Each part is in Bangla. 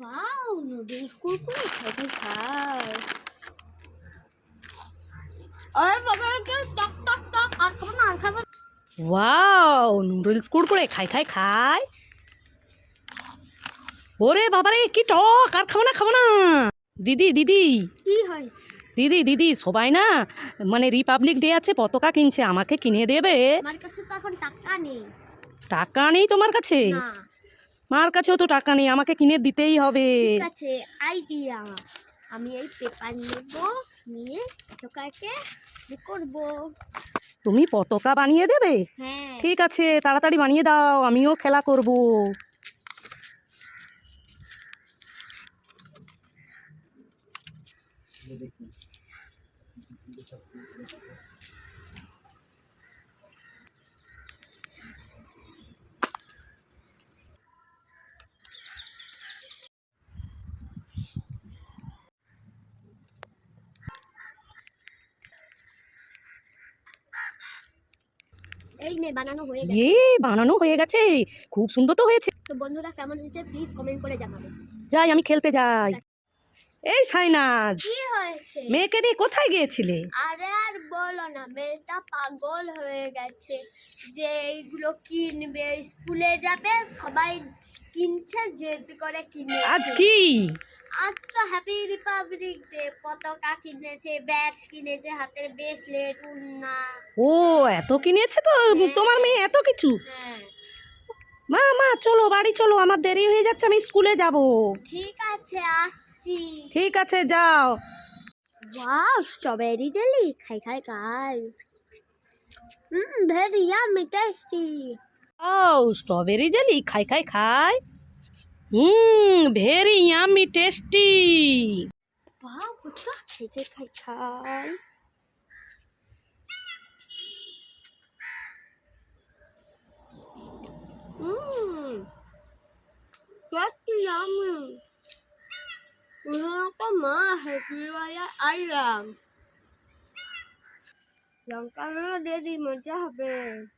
ওয়াও নুডলস কুরকুরে খাই খাই আরে বাবা কে টক টক টক আর খাব না আর খাব ওয়াও নুডলস কুড়কুড়ে খাই খাই খাই। ওরে বাবারে কি টক আর খাব না খাব না। দিদি দিদি। কি হয়েছে দিদি দিদি সবাই না মানে রিপাবলিক ডে আছে পতাকা কিনছে আমাকে কিনে দেবে। আমার কাছে তো এখন টাকা নেই। টাকা নেই তোমার কাছে? না। মার কাছেও তো টাকা নেই আমাকে কিনে দিতেই হবে। ঠিক আছে আইডিয়া আমি এই পেপার নেব নিয়ে পতাকাকে ই করব। তুমি পতাকা বানিয়ে দেবে? হ্যাঁ। ঠিক আছে তাড়াতাড়ি বানিয়ে দাও আমিও খেলা করব। এই নে বানানো হয়ে গেছে। ইয়ে বানানো হয়ে গেছে। খুব সুন্দর তো হয়েছে। তো বন্ধুরা কেমন হয়েছে? প্লিজ কমেন্ট করে জানাবে। যাই আমি খেলতে যাই। এই সাইনাজ কি হয়েছে? মেয়েকে নিয়ে কোথায় গিয়েছিলে? আরে আর বলো না মেয়েটা পাগল হয়ে গেছে। যে এইগুলো কিনবে স্কুলে যাবে সবাই কিনছে জেদ করে কিনে আজ কি? হ্যাপি রিপাবলিক ডে পতাকা কিনেছে ব্যাচ কিনেছে হাতের ব্রেসলেট উন্না ও এত কিনেছে তো? তোমার মেয়ে এত কিছু? হ্যাঁ। মা মা চলো বাড়ি চলো আমার দেরি হয়ে যাচ্ছে আমি স্কুলে যাব। ঠিক আছে আসছি। ঠিক আছে যাও। ওয়াও স্ট্রবেরি জেলি খাই খাই খাই হুম ভেরি ইয়ামি টেস্টি ও স্ট্রবেরি জেলি খাই খাই খাই। Hmm, beri yummy tasty. Baik, baik, baik, baik. Hmm, kaki yummy. Yang karena dari mancah be.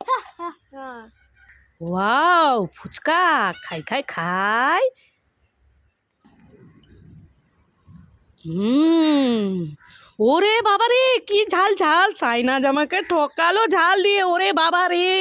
Hahaha. Wow fuchka খাই খাই খাই হুম ওরে বাবা রে কি ঝাল ঝাল সাইনা জামাকে ঠকালো ঝাল দিয়ে ওরে বাবা রে